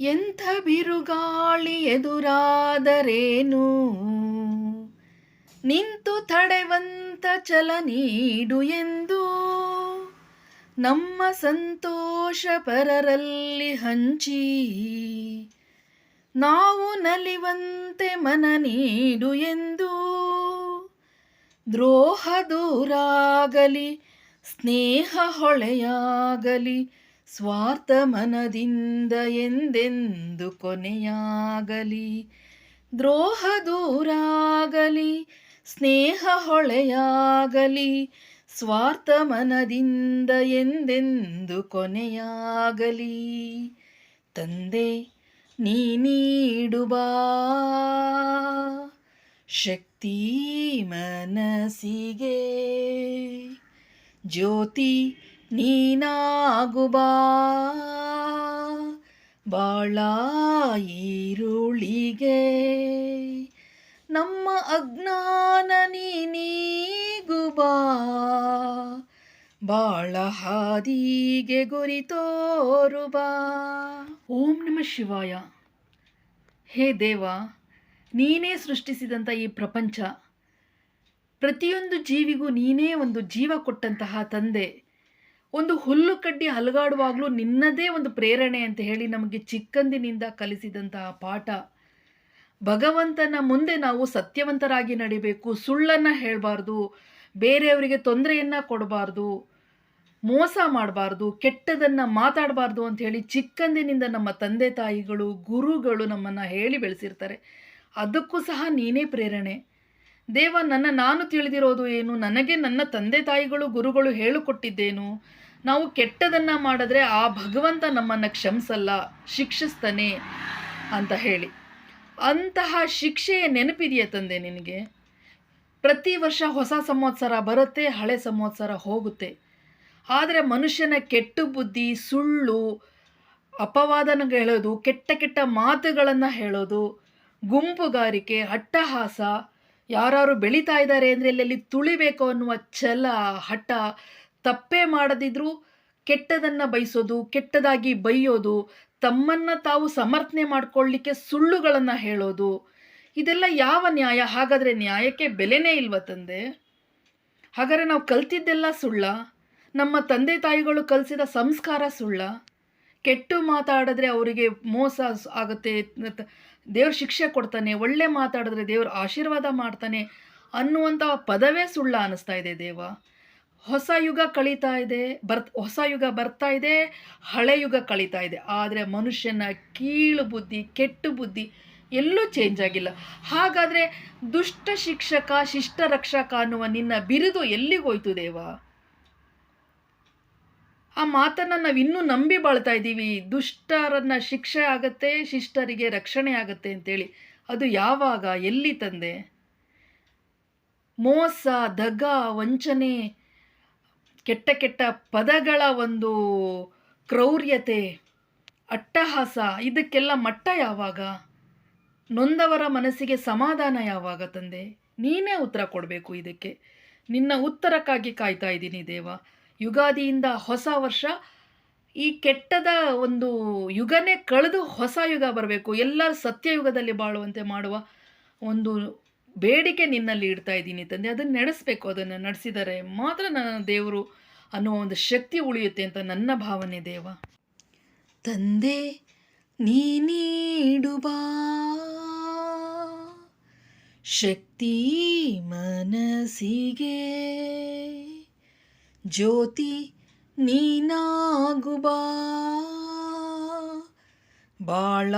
ಎಂಥ ಬಿರುಗಾಳಿ ಎದುರಾದರೇನು? ನಿಂತು ತಡೆವಂತ ಚಲ ನೀಡು ಎಂದು. ನಮ್ಮ ಸಂತೋಷ ಪರರಲ್ಲಿ ಹಂಚಿ. ನಾವು ನಲಿವಂತೆ ಮನ ನೀಡು ಎಂದು. ದ್ರೋಹ ದೂರಾಗಲಿ, ಸ್ನೇಹ ಹೊಳೆಯಾಗಲಿ ಸ್ವಾರ್ಥ ಮನದಿಂದ ಎಂದೆಂದು ಕೊನೆಯಾಗಲಿ, ದ್ರೋಹ ದೂರಾಗಲಿ, ಸ್ನೇಹ ಹೊಳೆಯಾಗಲಿ ಸ್ವಾರ್ಥ ಮನದಿಂದ ಎಂದೆಂದು ಕೊನೆಯಾಗಲಿ, ತಂದೆ, ನೀ ನೀಡುವ ಶಕ್ತಿ ಮನಸ್ಸಿಗೆ, ಜ್ಯೋತಿ ನೀನಾಗುಬಾ. ಬಾಳ ಈರುಳಿಗೆ ನಮ್ಮ ಅಜ್ಞಾನ ನೀನೀಗುಬಾ. ಬಾಳ ಹಾದಿಗೆ ಗುರಿ ತೋರುಬಾ. ಓಂ ನಮ ಶಿವಾಯ. ಹೇ ದೇವ, ನೀನೇ ಸೃಷ್ಟಿಸಿದಂಥ ಈ ಪ್ರಪಂಚ. ಪ್ರತಿಯೊಂದು ಜೀವಿಗೂ ನೀನೇ ಒಂದು ಜೀವ ಕೊಟ್ಟಂತಹ ತಂದೆ. ಒಂದು ಹುಲ್ಲು ಕಡ್ಡಿ ಹಲಗಾಡುವಾಗಲೂ ನಿನ್ನದೇ ಒಂದು ಪ್ರೇರಣೆ ಅಂತ ಹೇಳಿ ನಮಗೆ ಚಿಕ್ಕಂದಿನಿಂದ ಕಲಿಸಿದಂತಹ ಪಾಠ. ಭಗವಂತನ ಮುಂದೆ ನಾವು ಸತ್ಯವಂತರಾಗಿ ನಡಿಬೇಕು, ಸುಳ್ಳನ್ನು ಹೇಳಬಾರ್ದು, ಬೇರೆಯವರಿಗೆ ತೊಂದರೆಯನ್ನು ಕೊಡಬಾರ್ದು, ಮೋಸ ಮಾಡಬಾರ್ದು, ಕೆಟ್ಟದನ್ನು ಮಾತಾಡಬಾರ್ದು ಅಂತ ಹೇಳಿ ಚಿಕ್ಕಂದಿನಿಂದ ನಮ್ಮ ತಂದೆ ತಾಯಿಗಳು, ಗುರುಗಳು ನಮ್ಮನ್ನು ಹೇಳಿ ಬೆಳೆಸಿರ್ತಾರೆ. ಅದಕ್ಕೂ ಸಹ ನೀನೇ ಪ್ರೇರಣೆ. ದೇವ ನನ್ನ ನಾನು ತಿಳಿದಿರೋದು ಏನು? ನನಗೆ ನನ್ನ ತಂದೆ ತಾಯಿಗಳು ಗುರುಗಳು ಹೇಳಿಕೊಟ್ಟಿದ್ದೇನು? ನಾವು ಕೆಟ್ಟದನ್ನು ಮಾಡಿದ್ರೆ ಆ ಭಗವಂತ ನಮ್ಮನ್ನು ಕ್ಷಮಿಸಲ್ಲ, ಶಿಕ್ಷಿಸ್ತಾನೆ ಅಂತ ಹೇಳಿ. ಅಂತಹ ಶಿಕ್ಷೆಯ ನೆನಪಿದೆಯಾ ತಂದೆ ನಿನಗೆ? ಪ್ರತಿ ವರ್ಷ ಹೊಸ ಸಂವತ್ಸರ ಬರುತ್ತೆ, ಹಳೆ ಸಂವತ್ಸರ ಹೋಗುತ್ತೆ. ಆದರೆ ಮನುಷ್ಯನ ಕೆಟ್ಟು ಬುದ್ಧಿ, ಸುಳ್ಳು ಅಪವಾದನ ಹೇಳೋದು, ಕೆಟ್ಟ ಕೆಟ್ಟ ಮಾತುಗಳನ್ನು ಹೇಳೋದು, ಗುಂಪುಗಾರಿಕೆ, ಅಟ್ಟಹಾಸ ಯಾರು ಬೆಳೀತಾ ಇದ್ದಾರೆ ಅಂದರೆ ಎಲ್ಲೆಲ್ಲಿ ತುಳಿಬೇಕು ಅನ್ನುವ ಛಲ, ಹಠ ತಪ್ಪೇ ಮಾಡದಿದ್ರೂ ಕೆಟ್ಟದನ್ನು ಬಯಸೋದು, ಕೆಟ್ಟದಾಗಿ ಬೈಯೋದು, ತಮ್ಮನ್ನು ತಾವು ಸಮರ್ಥನೆ ಮಾಡ್ಕೊಳ್ಳಿಕ್ಕೆ ಸುಳ್ಳುಗಳನ್ನು ಹೇಳೋದು, ಇದೆಲ್ಲ ಯಾವ ನ್ಯಾಯ? ಹಾಗಾದರೆ ನ್ಯಾಯಕ್ಕೆ ಬೆಲೆನೇ ಇಲ್ವ ತಂದೆ? ಹಾಗಾದರೆ ನಾವು ಕಲ್ತಿದ್ದೆಲ್ಲ ಸುಳ್ಳ? ನಮ್ಮ ತಂದೆ ತಾಯಿಗಳು ಕಲಿಸಿದ ಸಂಸ್ಕಾರ ಸುಳ್ಳ? ಕೆಟ್ಟು ಮಾತಾಡಿದ್ರೆ ಅವರಿಗೆ ಮೋಸ ಆಗುತ್ತೆ ದೇವ್ರ ಶಿಕ್ಷೆ ಕೊಡ್ತಾನೆ, ಒಳ್ಳೆ ಮಾತಾಡಿದ್ರೆ ದೇವ್ರ ಆಶೀರ್ವಾದ ಮಾಡ್ತಾನೆ ಅನ್ನುವಂಥ ಪದವೇ ಸುಳ್ಳ ಅನ್ನಿಸ್ತಾ ಇದೆ ದೇವ. ಹೊಸ ಯುಗ ಕಳೀತಾ ಇದೆ, ಬರ್, ಹೊಸ ಯುಗ ಬರ್ತಾ ಇದೆ, ಹಳೆ ಯುಗ ಕಳೀತಾ ಇದೆ. ಆದರೆ ಮನುಷ್ಯನ ಕೀಳು ಬುದ್ಧಿ, ಕೆಟ್ಟು ಬುದ್ಧಿ ಎಲ್ಲೂ ಚೇಂಜ್ ಆಗಿಲ್ಲ. ಹಾಗಾದರೆ ದುಷ್ಟ ಶಿಕ್ಷಕ, ಶಿಷ್ಟ ರಕ್ಷಕ ಅನ್ನುವ ನಿನ್ನ ಬಿರುದು ಎಲ್ಲಿಗೋಯ್ತು ದೇವ? ಆ ಮಾತನ್ನು ನಾವು ಇನ್ನೂ ನಂಬಿ ಬಾಳ್ತಾ ಇದ್ದೀವಿ. ದುಷ್ಟರನ್ನು ಶಿಕ್ಷೆ ಆಗತ್ತೆ, ಶಿಷ್ಟರಿಗೆ ರಕ್ಷಣೆ ಆಗತ್ತೆ ಅಂತೇಳಿ. ಅದು ಯಾವಾಗ, ಎಲ್ಲಿ ತಂದೆ? ಮೋಸ, ದಗ, ವಂಚನೆ, ಕೆಟ್ಟ ಕೆಟ್ಟ ಪದಗಳ ಒಂದು ಕ್ರೌರ್ಯತೆ, ಅಟ್ಟಹಾಸ, ಇದಕ್ಕೆಲ್ಲ ಮಟ್ಟ ಯಾವಾಗ? ನೊಂದವರ ಮನಸ್ಸಿಗೆ ಸಮಾಧಾನ ಯಾವಾಗ ತಂದೆ? ನೀನೇ ಉತ್ತರ ಕೊಡಬೇಕು ಇದಕ್ಕೆ. ನಿನ್ನ ಉತ್ತರಕ್ಕಾಗಿ ಕಾಯ್ತಾ ಇದ್ದೀನಿ ದೇವ. ಯುಗಾದಿಯಿಂದ ಹೊಸ ವರ್ಷ. ಈ ಕೆಟ್ಟದ ಒಂದು ಯುಗನೇ ಕಳೆದು ಹೊಸ ಯುಗ ಬರಬೇಕು. ಎಲ್ಲರೂ ಸತ್ಯಯುಗದಲ್ಲಿ ಬಾಳುವಂತೆ ಮಾಡುವ ಒಂದು ಬೇಡಿಕೆ ನಿನ್ನಲ್ಲಿ ಇಡ್ತಾ ಇದ್ದೀನಿ ತಂದೆ. ಅದನ್ನು ನಡೆಸಬೇಕು, ಅದನ್ನು ನಡೆಸಿದರೆ ಮಾತ್ರ ನನ್ನ ದೇವರು ಅನ್ನುವ ಒಂದು ಶಕ್ತಿ ಉಳಿಯುತ್ತೆ ಅಂತ ನನ್ನ ಭಾವನೆ ದೇವ. ತಂದೆ ನೀಡುವ ಶಕ್ತಿ ಮನಸ್ಸಿಗೆ ಜ್ಯೋತಿ ನೀನಾಗುಬಾ ಬಾಳ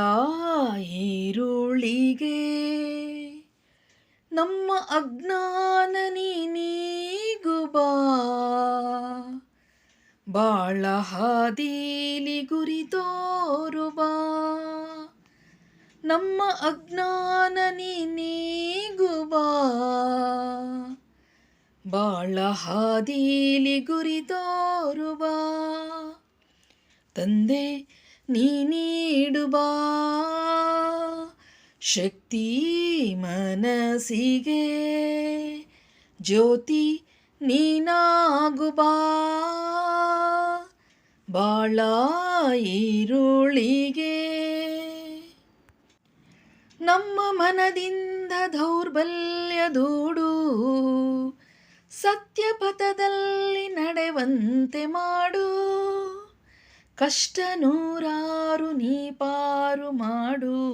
ಈರುಳಿಗೆ ನಮ್ಮ ಅಜ್ಞಾನ ನೀನೀಗುಬಾ ಬಾಳ ಹಾದೀಲಿ ಗುರಿ ತೋರುಬಾ ನಮ್ಮ ಅಜ್ಞಾನ ನೀನೀಗುಬಾ ಬಾಳ ಹಾದೀಲಿ ಗುರಿ ತೋರುವ. ತಂದೆ, ನೀ ನೀಡುವ ಶಕ್ತಿ ಮನಸ್ಸಿಗೆ. ಜ್ಯೋತಿ ನೀನಾಗುಬಾ ಬಾಳ ಈರುಳಿಗೆ. ನಮ್ಮ ಮನದಿಂದ ದೌರ್ಬಲ್ಯ ದೂಡು. ಸತ್ಯಪಥದಲ್ಲಿ ನಡೆವಂತೆ ಮಾಡು. ಕಷ್ಟ ನೂರಾರು ನೀ ಪಾರು ಮಾಡು.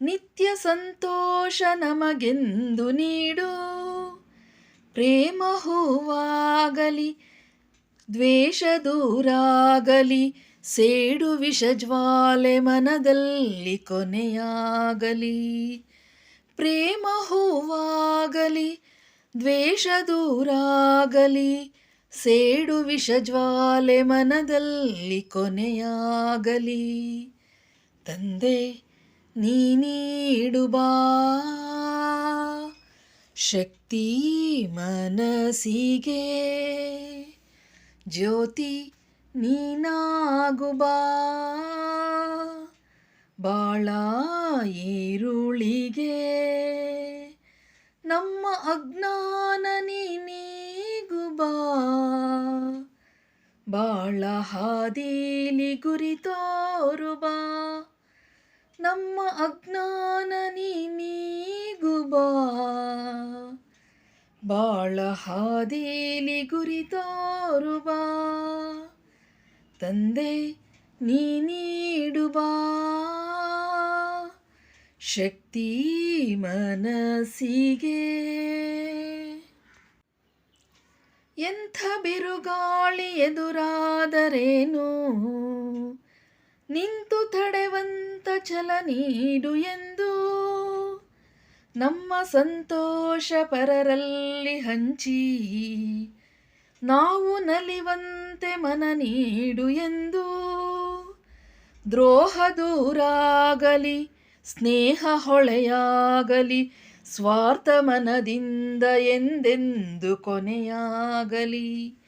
ನಿತ್ಯ ಸಂತೋಷ ನಮಗೆಂದು ನೀಡು. ಪ್ರೇಮ ಹೂವಾಗಲಿ, ದ್ವೇಷ ದೂರಾಗಲಿ, ಸೇಡು ವಿಷ ಜ್ವಾಲೆ ಮನದಲ್ಲಿ ಕೊನೆಯಾಗಲಿ. ಪ್ರೇಮ ಹೂವಾಗಲಿ ದ್ವೇಷ ದೂರಾಗಲಿ, ಸೇಡು ವಿಷಜ್ವಾಲೆ ಮನದಲ್ಲಿ ಕೊನೆಯಾಗಲಿ. ತಂದೆ, ನೀ ನೀಡುಬಾ ಶಕ್ತಿ ಮನಸ್ಸಿಗೆ. ಜ್ಯೋತಿ ನೀನಾಗುಬಾ ಬಾಳ ಈರುಳಿಗೆ. ನಮ್ಮ ಅಜ್ಞಾನ ನೀಗುಬಾ ಬಾಳ ಹಾದಿಲಿ ಗುರಿ ತೋರುಬಾ ನಮ್ಮ ಅಜ್ಞಾನ ನೀಗುಬಾ ಬಾಳ ಹಾದಿಲಿ ಗುರಿ ತೋರುಬಾ ತಂದೆ ನೀ ನೀಡುಬಾ ಶಕ್ತಿ ಮನಸ್ಸಿಗೆ. ಎಂಥ ಬಿರುಗಾಳಿ ಎದುರಾದರೇನು? ನಿಂತು ತಡೆವಂತ ಛಲ ನೀಡು ಎಂದು. ನಮ್ಮ ಸಂತೋಷ ಪರರಲ್ಲಿ ಹಂಚಿ. ನಾವು ನಲಿವಂತೆ ಮನ ನೀಡು ಎಂದು. ದ್ರೋಹ ದೂರಾಗಲಿ ಸ್ನೇಹ ಹೊಳೆಯಾಗಲಿ, ಸ್ವಾರ್ಥ ಮನದಿಂದ ಎಂದೆಂದು ಕೊನೆಯಾಗಲಿ.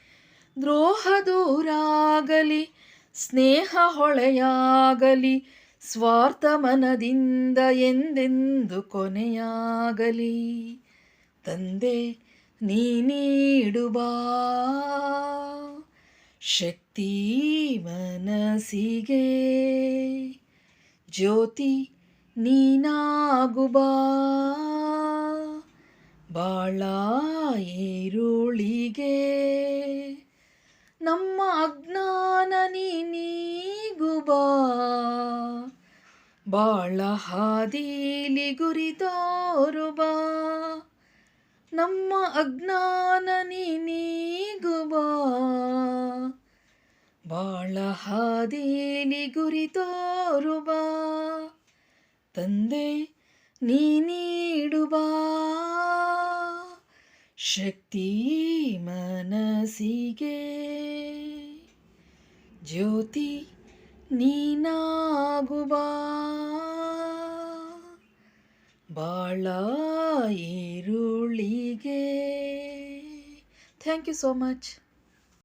ದ್ರೋಹ ದೂರಾಗಲಿ, ಸ್ನೇಹ ಹೊಳೆಯಾಗಲಿ, ಸ್ವಾರ್ಥ ಮನದಿಂದ ಎಂದೆಂದು ಕೊನೆಯಾಗಲಿ. ತಂದೆ ನೀಡುಬಾ ಶಕ್ತಿ ಮನಸ್ಸಿಗೆ. ಜ್ಯೋತಿ ನೀನಾಗುಬಾ ಬಾಳ ಈರುಳಿಗೆ ನಮ್ಮ ಅಜ್ಞಾನ ನೀನೀಗುಬಾ ಬಾಳ ಹಾದೀಲಿ ಗುರಿ ತೋರುಬಾ ನಮ್ಮ ಅಜ್ಞಾನ ನೀಗುಬಾ ಬಾಳ ಹಾದೀಲಿ ಗುರಿ ತೋರುಬಾ ತಂದೆ ನೀ ನೀಡುವ ಶಕ್ತಿ ಮನಸ್ಸಿಗೆ. ಜ್ಯೋತಿ ನೀನಾಗುವ ಬಾಳ ಈರುಳಿಗೆ ಥ್ಯಾಂಕ್ ಯು ಸೋ ಮಚ್